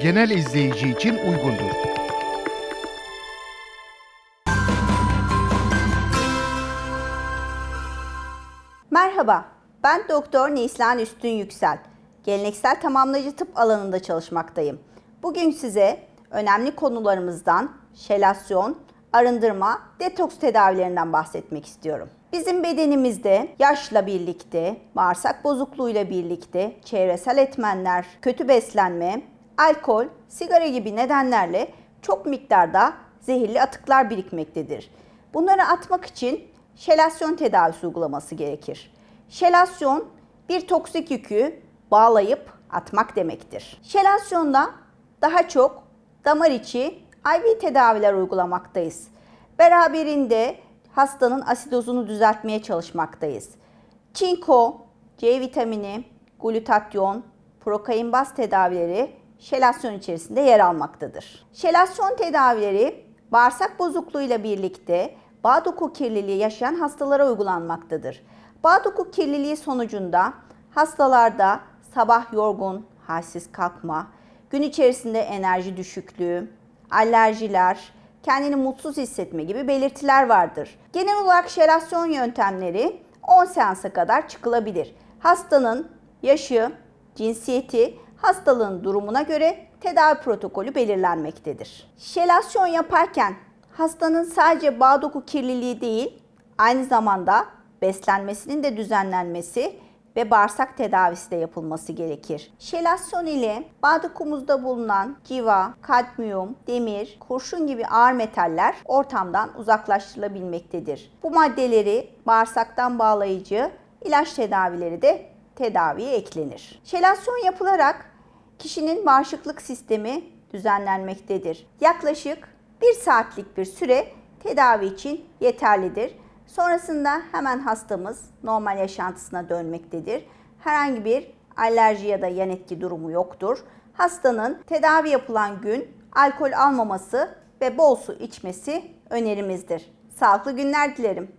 genel izleyici için uygundur. Merhaba, ben Doktor Nislan Üstün Yüksel. Geleneksel tamamlayıcı tıp alanında çalışmaktayım. Bugün size önemli konularımızdan şelasyon, arındırma, detoks tedavilerinden bahsetmek istiyorum. Bizim bedenimizde yaşla birlikte, bağırsak bozukluğuyla birlikte çevresel etmenler, kötü beslenme, alkol, sigara gibi nedenlerle çok miktarda zehirli atıklar birikmektedir. Bunları atmak için şelasyon tedavisi uygulaması gerekir. Şelasyon bir toksik yükü bağlayıp atmak demektir. Şelasyonda daha çok damar içi IV tedaviler uygulamaktayız. Beraberinde hastanın asidozunu düzeltmeye çalışmaktayız. Çinko, C vitamini, glutatyon, prokain baz tedavileri şelasyon içerisinde yer almaktadır. Şelasyon tedavileri bağırsak bozukluğuyla birlikte bağ doku kirliliği yaşayan hastalara uygulanmaktadır. Bağ doku kirliliği sonucunda hastalarda sabah yorgun, halsiz kalkma, gün içerisinde enerji düşüklüğü, alerjiler, kendini mutsuz hissetme gibi belirtiler vardır. Genel olarak şelasyon yöntemleri 10 seansa kadar çıkılabilir. Hastanın yaşı, cinsiyeti, hastalığın durumuna göre tedavi protokolü belirlenmektedir. Şelasyon yaparken hastanın sadece bağ doku kirliliği değil, aynı zamanda beslenmesinin de düzenlenmesi ve bağırsak tedavisi de yapılması gerekir. Şelasyon ile bağ dokumuzda bulunan civa, kadmiyum, demir, kurşun gibi ağır metaller ortamdan uzaklaştırılabilmektedir. Bu maddeleri bağırsaktan bağlayıcı ilaç tedavileri de tedaviye eklenir. Şelasyon yapılarak kişinin bağışıklık sistemi düzenlenmektedir. Yaklaşık 1 saatlik bir süre tedavi için yeterlidir. Sonrasında hemen hastamız normal yaşantısına dönmektedir. Herhangi bir alerji ya da yan etki durumu yoktur. Hastanın tedavi yapılan gün alkol almaması ve bol su içmesi önerimizdir. Sağlıklı günler dilerim.